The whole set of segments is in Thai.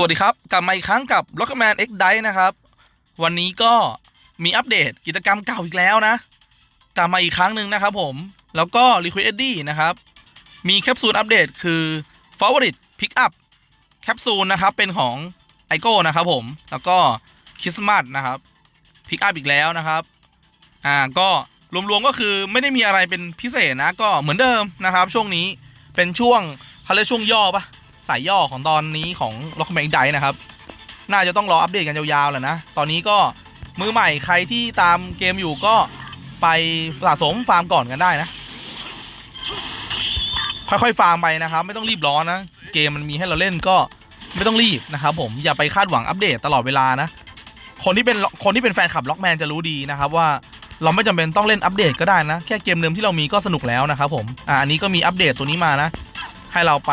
สวัสดีครับ กลับมาอีกครั้งกับ Rockman X d i นะครับ วันนี้ก็มีอัปเดตกิจกรรมเก่าอีกแล้วนะ กลับมาอีกครั้งหนึ่งนะครับผม แล้วก็ Liquid e d d y นะครับ มีแคปซูลอัปเดตคือ Favorite Pickup แคปซูลนะครับ เป็นของ i อ o นะครับผม แล้วก็คริสต์มาสนะครับพิกอัพอีกแล้วนะครับ อ่า ก็รวมๆก็คือไม่ได้มีอะไรเป็นพิเศษนะ ก็เหมือนเดิมนะครับ ช่วงนี้เป็นช่วงเขาเรียกช่วงย่อปะ สายย่อของตอนนี้ของ l o c k m a n ไดนะครับ น่าจะต้องรออัปเดตกันยาวๆแหละนะ ตอนนี้ก็มือใหม่ใครที่ตามเกมอยู่ก็ไปสะสมฟาร์มก่อนกันได้นะ ค่อยๆฟาร์มไปนะครับ ไม่ต้องรีบร้อนนะ เกมมันมีให้เราเล่นก็ไม่ต้องรีบนะครับผมอย่าไปคาดหวังอัปเดตตลอดเวลานะ คนที่เป็นคนที่เป็นแฟนคลับล็อกแมนจะรู้ดีนะครับว่าเราไม่จำเป็นต้องเล่นอัปเดตก็ได้นะ แค่เกมเดิมที่เรามีก็สนุกแล้วนะครับผมอ่าอันนี้ก็มีอัปเดตตัวนี้มานะ ให้เราไป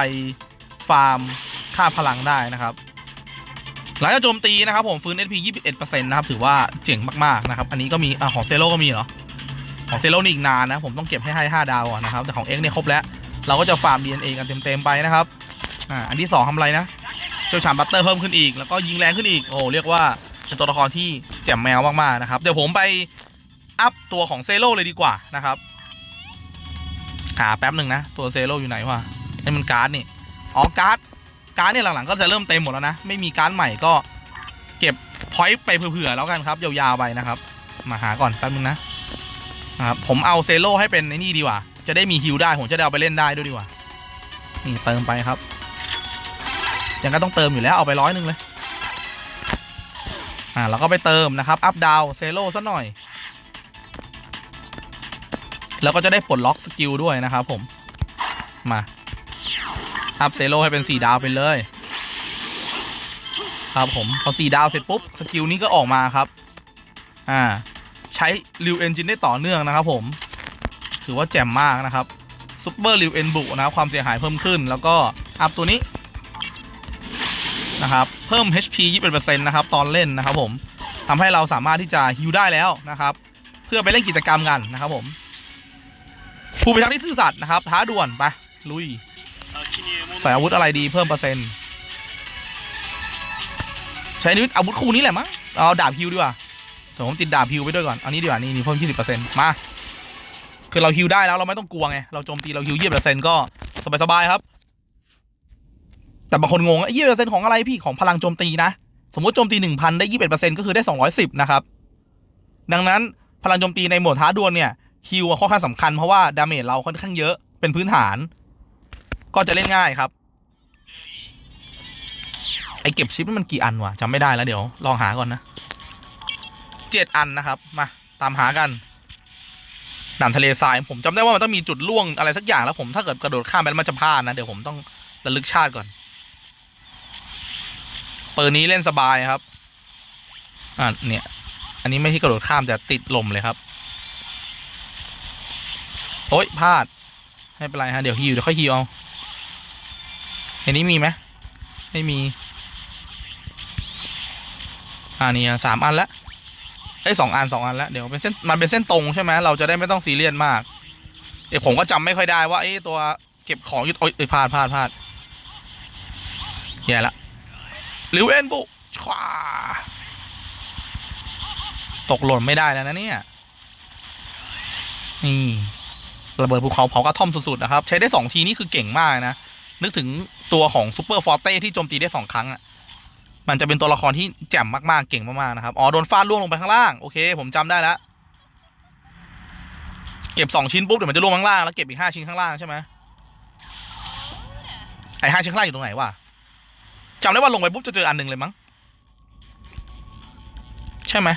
ฟาร์มค่าพลังได้นะครับ หลังจากโจมตีนะครับผมฟื้น SP 21%นะครับถือว่าเจ๋งมากๆนะครับ อันนี้ก็มีอของเซโลก็มีเหรอ ของเซโลนี่อีกนานนะ ผมต้องเก็บให้ให้ 5 ดาวนะครับ แต่ของ X เนี่ยครบแล้ว เราก็จะฟาร์ม DNA กันเต็มๆไปนะครับอ่าอันที่ 2ทำอะไรนะเชี่ยวชาญบัตเตอร์เพิ่มขึ้นอีกแล้วก็ยิงแรงขึ้นอีกโอ้เรียกว่าเป็นตัวละครที่แจ่มแมวมากๆนะครับเดี๋ยวผมไปอัพตัวของเซโลเลยดีกว่านะครับหาแป๊บหนึ่งนะ ตัวเซโลอยู่ไหนวะนี่มันการ์ดนี่ อ๋อการ์ดการ์ดเนี่ยหลังๆก็จะเริ่มเต็มหมดแล้วนะ ไม่มีการ์ดใหม่ก็เก็บพอยต์ไปเผื่อๆแล้วกันครับ ยาวๆไปนะครับ มาหาก่อนแป๊บนึงนะนะครับผมเอาเซโลให้เป็นไอ้นี่ดีกว่า จะได้มีฮิลได้ ผมจะได้เอาไปเล่นได้ด้วยดีกว่า นี่เติมไปครับ ยังก็ต้องเติมอยู่แล้วเอาไปร้อยหนึ่งเลย อ่าเราก็ไปเติมนะครับ อัพดาวเซโลซะหน่อย แล้วก็จะได้ปลดล็อกสกิลด้วยนะครับผม มา อัพเซโลให้เป็น4ดาวไปเลย ครับผม พอ4ดาวเสร็จปุ๊บ สกิลนี้ก็ออกมาครับ อ่า ใช้ริวเอนจินได้ต่อเนื่องนะครับผม ถือว่าแจ่มมากนะครับซุปเปอร์ริวเอนบุนะครับ ความเสียหายเพิ่มขึ้น แล้วก็อัพตัวนี้นะครับ เพิ่ม HP 21%นะครับ ตอนเล่นนะครับ ผมทำให้เราสามารถที่จะฮิวได้แล้วนะครับ เพื่อไปเล่นกิจกรรมกันนะครับผมผู้พิทักษ์ที่ซื่อสัตย์นะครับท้าด่วนไปลุย ส่อาวุธอะไรดีเพิ่มเปอร์เซ็นต์ใช้อาวุธคู่นี้แหละมั้งเอาดาบฮิวดีกว่าเดี๋ยวผมติดดาบฮิวไปด้วยก่อนอันนี้ดีกว่านี่นี่เพิ่ม20%มาคือเราฮิวได้แล้วเราไม่ต้องกลัวไงเราโจมตีเราฮิว20%ก็สบายๆครับ แต่บางคนงงยี่สิบเปอร์เซ็นต์ของอะไรพี่ของพลังโจมตีนะสมมติโจมตีหนึ่งพันได้ยี่สิบเอ็ดเปอร์เซ็นต์ก็คือได้สองร้อยสิบนะครับดังนั้นพลังโจมตีในหมวดท้าดวลเนี่ยฮิวค่อนข้างสำคัญเพราะว่าดาเมจเราค่อนข้างเยอะเป็นพื้นฐาน ก็จะเล่นง่ายครับ ไอเก็บชิปนี่มันกี่อันวะจำไม่ได้แล้วเดี๋ยวลองหาก่อนนะเจ็ดอันนะครับ มาตามหากันด่านทะเลทรายผมจำได้ว่ามันต้องมีจุดล่วงอะไรสักอย่างแล้วผมถ้าเกิดกระโดดข้ามไปมันจะพลาดนะเดี๋ยวผมต้องระลึกชาติก่อน เปิดนี้เล่นสบายครับอ่าเนี่ย อันนี้ไม่ที่กระโดดข้ามแต่ติดลมเลยครับโอ๊ยพลาดไม่เป็นไรฮะเดี๋ยวฮิวเดี๋ยวค่อยฮิวเอา เห็นนี้มีไหมไม่มี อ่านี่สามอันแล้วไอ้สองอันสองอันแล้วเดี๋ยวเป็นเส้นมันเป็นเส้นตรงใช่ไหมเราจะได้ไม่ต้องซีเรียสมากเดี๋ยวผมก็จำไม่ค่อยได้ว่าไอ้ตัวเก็บของอยู่โอ๊ยเอ้ยพลาดพลาดพลาดแย่ละลิวเอ็นบุชวาตกหล่นไม่ได้แล้วนะเนี่ยนี่ระเบิดภูเขาเผากระท่อมสุดๆนะครับ ใช้ได้สองทีนี่คือเก่งมากนะ นึกถึงตัวของซูเปอร์ฟอร์เต้ที่โจมตีได้สองครั้งอะมันจะเป็นตัวละครที่แจ่มมากๆ เก่งมากๆ นะครับ อ๋อ โดนฟาดล่วงลงไปข้างล่าง โอเค ผมจำได้แล้ว เก็บสองชิ้นปุ๊บ เดี๋ยวมันจะล่วงข้างล่าง แล้วเก็บอีกห้าชิ้นข้างล่างใช่ไหมไอห้าชิ้นข้างล่างอยู่ตรงไหนวะจำได้ว่าลงไปปุ๊บจะเจออันหนึ่งเลยมั้ง ใช่ไหม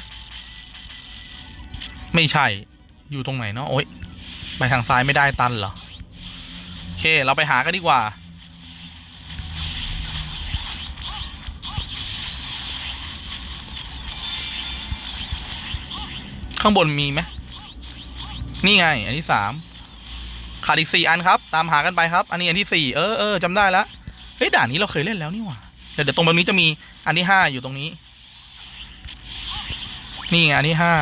ไม่ใช่ อยู่ตรงไหนเนาะ โอ๊ย ไปทางซ้ายไม่ได้ตันเหรอ โอเค เราไปหากันดีกว่า ข้างบนมีไหมนี่ไง อันที่สามขาดอีกสี่อันครับ ตามหากันไปครับ อันนี้อันที่สี่เออเออจำได้แล้วเฮ้ยด่านนี้เราเคยเล่นแล้วนี่หว่าเดี๋ยวเดี๋ยวตรงบบนี้จะมีอันที่ห้าอยู่ตรงนี้ นี่ไงอันที่ห้า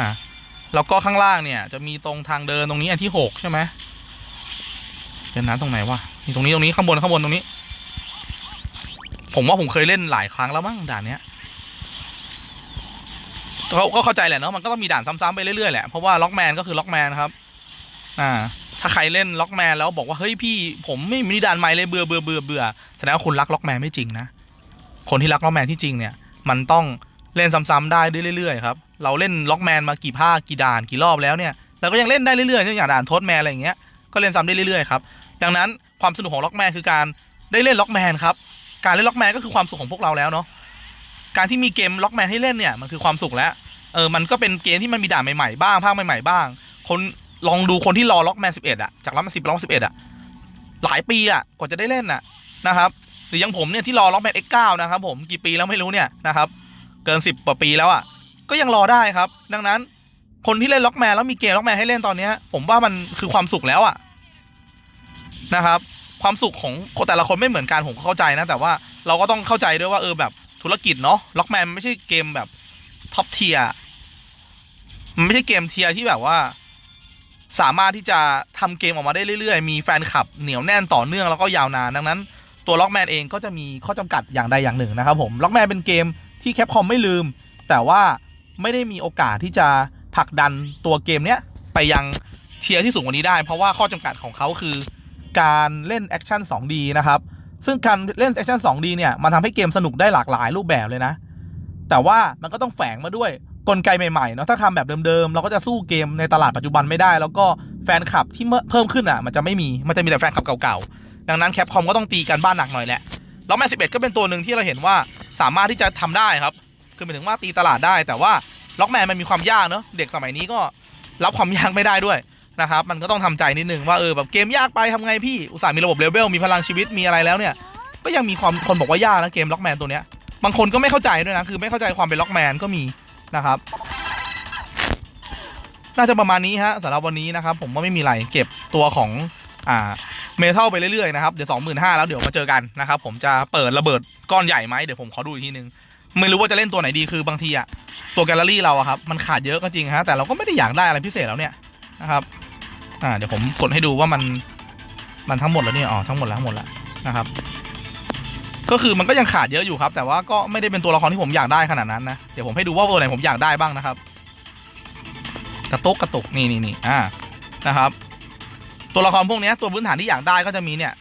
แล้วก็ข้างล่างเนี่ย จะมีตรงทางเดินตรงนี้อันที่หกใช่ไหมเดี๋ยวนะตรงไหนวะนี่ตรงนี้ตรงนี้ข้างบนข้างบนตรงนี้ ผมว่าผมเคยเล่นหลายครั้งแล้วมั้งด่านเนี้ย ก็ก็เข้าใจแหละเนาะมันก็ต้องมีด่านซ้ำๆไปเรื่อยๆแหละเพราะว่าล็อกแมนก็คือล็อกแมนครับ อ่า ถ้าใครเล่นล็อกแมนแล้วบอกว่าเฮ้ยพี่ผมไม่มีด่านใหม่เลยเบื่อเบื่อเบื่อเบื่อแสดงว่าคุณรักล็อกแมนไม่จริงนะคนที่รักล็อกแมนที่จริงเนี่ย มันต้องเล่นซ้ำๆได้เรื่อยๆครับเราเล่นล็อกแมนมากี่ภาคกี่ด่านกี่รอบแล้วเนี่ยเราก็ยังเล่นได้เรื่อยๆอย่างด่านโทษแมนอะไรอย่างเงี้ยก็เล่นซ้ำได้เรื่อยๆครับดังนั้นความสนุกของล็อกแมนคือการได้เล่นล็อกแมนครับการเล่นล็อกแมนก็คือความสุขของพวกเราแล้วเนาะ การที่มีเกมล็อกแมนให้เล่นเนี่ยมันคือความสุขแล้วเออมันก็เป็นเกมที่มันมีด่านใหม่ๆบ้างภาคใหม่ๆบ้าง คนลองดูคนที่รอล็อกแมน11อะจากล็อกแมน10ล็อกสิบเอ็ดอะหลายปีอะกว่าจะได้เล่นอะนะครับหรือยังผมเนี่ยที่รอล็อกแมน X9 นะครับผมกี่ปีแล้วไม่รู้เนี่ยนะครับเกิน10กว่าปีแล้วอะก็ยังรอได้ครับ ดังนั้นคนที่เล่นล็อกแมนแล้วมีเกมล็อกแมนให้เล่นตอนเนี้ยผมว่ามันคือความสุขแล้วอะนะครับ ความสุขของแต่ละคนไม่เหมือนกันผมเข้าใจนะ แต่ว่าเราก็ต้องเข้าใจด้วยว่าเออแบบ ธุรกิจเนาะล็อกแมนไม่ใช่เกมแบบท็อปเทียมันไม่ใช่เกมเทียที่แบบว่า สามารถที่จะทำเกมออกมาได้เรื่อยๆ มีแฟนคลับเหนียวแน่นต่อเนื่องแล้วก็ยาวนานดังนั้น ตัวล็อกแมนเองก็จะมีข้อจำกัดอย่างใดอย่างหนึ่งนะครับผมล็อกแมนเป็นเกมที่แคปคอมไม่ลืม แต่ว่าไม่ได้มีโอกาสที่จะผลักดันตัวเกมเนี้ยไปยังเทียร์ที่สูงกว่านี้ได้ เพราะว่าข้อจำกัดของเขาคือการเล่นแอคชั่น 2D นะครับ ซึ่งการเล่นแอคชั่น 2D เนี่ยมันทำให้เกมสนุกได้หลากหลายรูปแบบเลยนะ แต่ว่ามันก็ต้องแฝงมาด้วยกลไกใหม่ๆเนาะถ้าทำแบบเดิมๆ เราก็จะสู้เกมในตลาดปัจจุบันไม่ได้ แล้วก็แฟนคลับที่เพิ่มขึ้นอะ มันจะไม่มี มันจะมีแต่แฟนคลับเก่าๆ ดังนั้นแคปคอมก็ต้องตีกันบ้านหนักหน่อยแหละ แล้วแมน11ก็เป็นตัวหนึ่งที่เราเห็นว่าสามารถที่จะทำได้ครับ คือหมายถึงว่าตีตลาดได้ แต่ว่าล็อกแมนมันมีความยากเนาะเด็กสมัยนี้ก็รับความยากไม่ได้ด้วย นะครับมันก็ต้องทำใจนิดนึงว่าเออแบบเกมยากไปทำไงพี่อุตส่าห์มีระบบเลเวลมีพลังชีวิตมีอะไรแล้วเนี่ย ก็ยังมีความคนบอกว่ายากนะเกมล็อกแมนตัวเนี้ยบางคนก็ไม่เข้าใจด้วยนะคือไม่เข้าใจความเป็นล็อกแมนก็มีนะครับน่าจะประมาณนี้ฮะสำหรับวันนี้นะครับผมว่าไม่มีอะไรเก็บตัวของอ่าเมทัลไปเรื่อยๆนะครับเดี๋ยวสองหมื่นห้าแล้วเดี๋ยวมาเจอกันนะครับผมจะเปิดระเบิดก้อนใหญ่ไหมเดี๋ยวผมขอดูอีกทีนึงไม่รู้ว่าจะเล่นตัวไหนดีคือบางทีอะตัวแกลเลอรี่เราอะครับมันขาดเยอะก็จริงฮะแต่เราก็ไม่ได้อยากได้อะไรพิเศษแล้วเนี่ย นะครับอ่าเดี๋ยวผมกดให้ดูว่ามันมันทั้งหมดแล้วเนี่ยอ๋อทั้งหมดแล้วทั้งหมดแล้วนะครับ ก็คือมันก็ยังขาดเยอะอยู่ครับ แต่ว่าก็ไม่ได้เป็นตัวละครที่ผมอยากได้ขนาดนั้นนะเดี๋ยวผมให้ดูว่าตัวไหนผมอยากได้บ้างนะครับ กระตุกกระตุกนี่นี่นี่อ่านะครับ ตัวละครพวกนี้ตัวพื้นฐานที่อยากได้ก็จะมีเนี่ย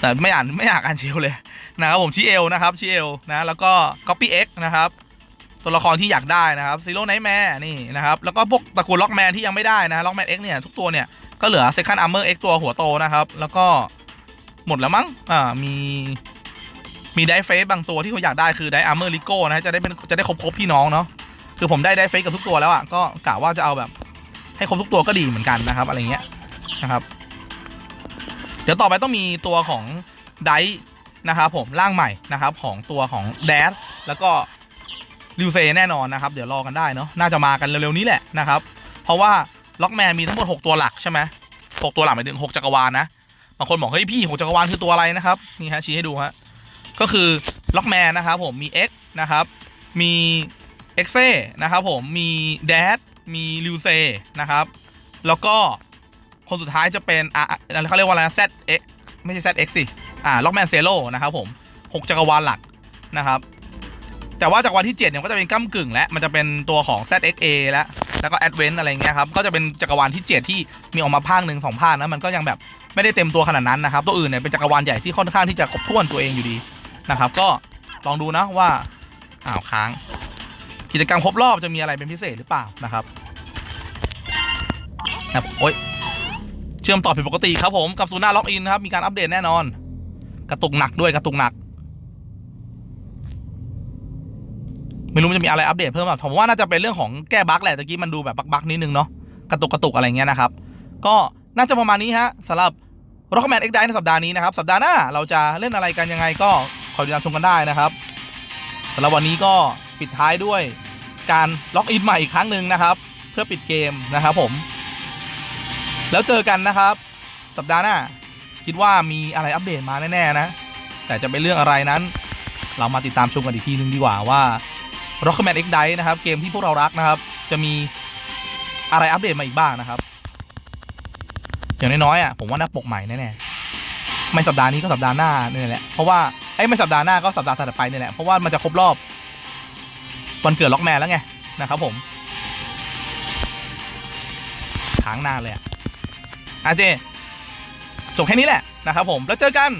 แต่ไม่อ่านไม่อยากอ่านเชลเลยนะครับผมชีเอลนะครับชีเอลนะแล้วก็ Copy X นะครับ ตัวละครที่อยากได้นะครับซีโร่ไนท์แมร์นี่นะครับ แล้วก็พวกตระกูลล็อกแมนที่ยังไม่ได้นะล็อกแมน X เนี่ยทุกตัวเนี่ย ก็เหลือ Second Armor X ตัวหัวโตนะครับ แล้วก็หมดแล้วมั้งอ่ามีมีไดเฟสบางตัวที่เขาอยากได้คือไดอาร์เมอร์ลิโก้นะจะได้เป็นจะได้ครบครบพี่น้องเนาะคือผมได้ไดเฟสกับทุกตัวแล้วอะก็กะว่าจะเอาแบบ ให้ครบทุกตัวก็ดีเหมือนกันนะครับ อะไรเงี้ยนะครับ เดี๋ยวต่อไปต้องมีตัวของไดนะครับผมร่างใหม่นะครับของตัวของแดดแล้วก็ ริวเซแน่นอนนะครับ เดี๋ยวรอกันได้เนาะน่าจะมากันเร็วๆนี้แหละนะครับ เพราะว่าล็อกแมนมีทั้งหมด 6 ตัวหลักใช่ไหมหกตัวหลักหมายถึง 6 จักรวาลนะบางคนบอกเฮ้ยพี่หกจักรวาลคือตัวอะไรนะครับนี่ฮะชี้ให้ดูฮะก็คือล็อกแมนนะครับผมมี X นะครับมีเอ็กเซนะครับผมมีแดดมีริวเซนะครับ แล้วก็คนสุดท้ายจะเป็นอะเขาเรียกว่าอะไรนะ ZX ไม่ใช่ ZX สิอ่าล็อกแมนเซโ o นะครับผมหกจักรวาลหลักนะครับ แต่ว่าจักวาลที่ 7เนี่ยก็จะเป็นก้ากึ่งและมันจะเป็นตัวของ ZXA แล้วแล้วก็ Advent อะไรเงี้ยครับก็จะเป็นจักรวาลที่ 7 ที่มีออกมาภาคหนึ่งสองภาคนะมันก็ยังแบบไม่ได้เต็มตัวขนาดนั้นนะครับตัวอื่นเนี่ยเป็นจักรวาลใหญ่ที่ค่อนข้างที่จะครบถ้วนตัวเองอยู่ดีนะครับก็ลองดูนะว่าอ้าวค้าง กิจกรรมครบรอบจะมีอะไรเป็นพิเศษหรือเปล่านะครับครับโอ้ยเชื่อมต่อผิดปกติครับผมกับศูนย์หน้าล็อกอินครับมีการอัปเดตแน่นอน กระตุกหนักด้วยกระตุกหนัก ไม่รู้มันจะมีอะไรอัปเดตเพิ่มอะผมว่าน่าจะเป็นเรื่องของแก้บั๊กแหละตะกี้มันดูแบบบั๊กๆนิดนึงเนาะกระตุกกระตุกอะไรเงี้ยนะครับ ก็น่าจะประมาณนี้ฮะสำหรับร็อกแมนเอ็กไดในสัปดาห์นี้นะครับ สัปดาห์หน้าเราจะเล่นอะไรกันยังไงก็คอยติดตามชมกันได้นะครับสำหรับวันนี้ก็ปิดท้ายด้วยการล็อกอินใหม่อีกครั้งหนึ่งนะครับ เพื่อปิดเกมนะครับผม แล้วเจอกันนะครับ สัปดาห์หน้า คิดว่ามีอะไรอัปเดตมาแน่ๆนะ แต่จะเป็นเรื่องอะไรนั้น เรามาติดตามชมกันอีกทีนึงดีกว่าว่า Rockman X d i นะครับ เกมที่พวกเรารักนะครับ จะมีอะไรอัปเดตมาอีกบ้างนะครับ อย่างน้อยๆอะผมว่าน้าปกใหม่แน่ๆไม่สัปดาห์นี้ก็สัปดาห์หน้าเนี่ยแหละเพราะว่าไอ้ไม่สัปดาห์หน้าก็สัปดาห์ถัดไปเนี่ยแหละเพราะว่ามันจะครบรอบวันเกิดล็อกแมนแล้วไงนะครับผมค้างนานเลยอะอาเจจบแค่นี้แหละนะครับผมแล้วเจอกัน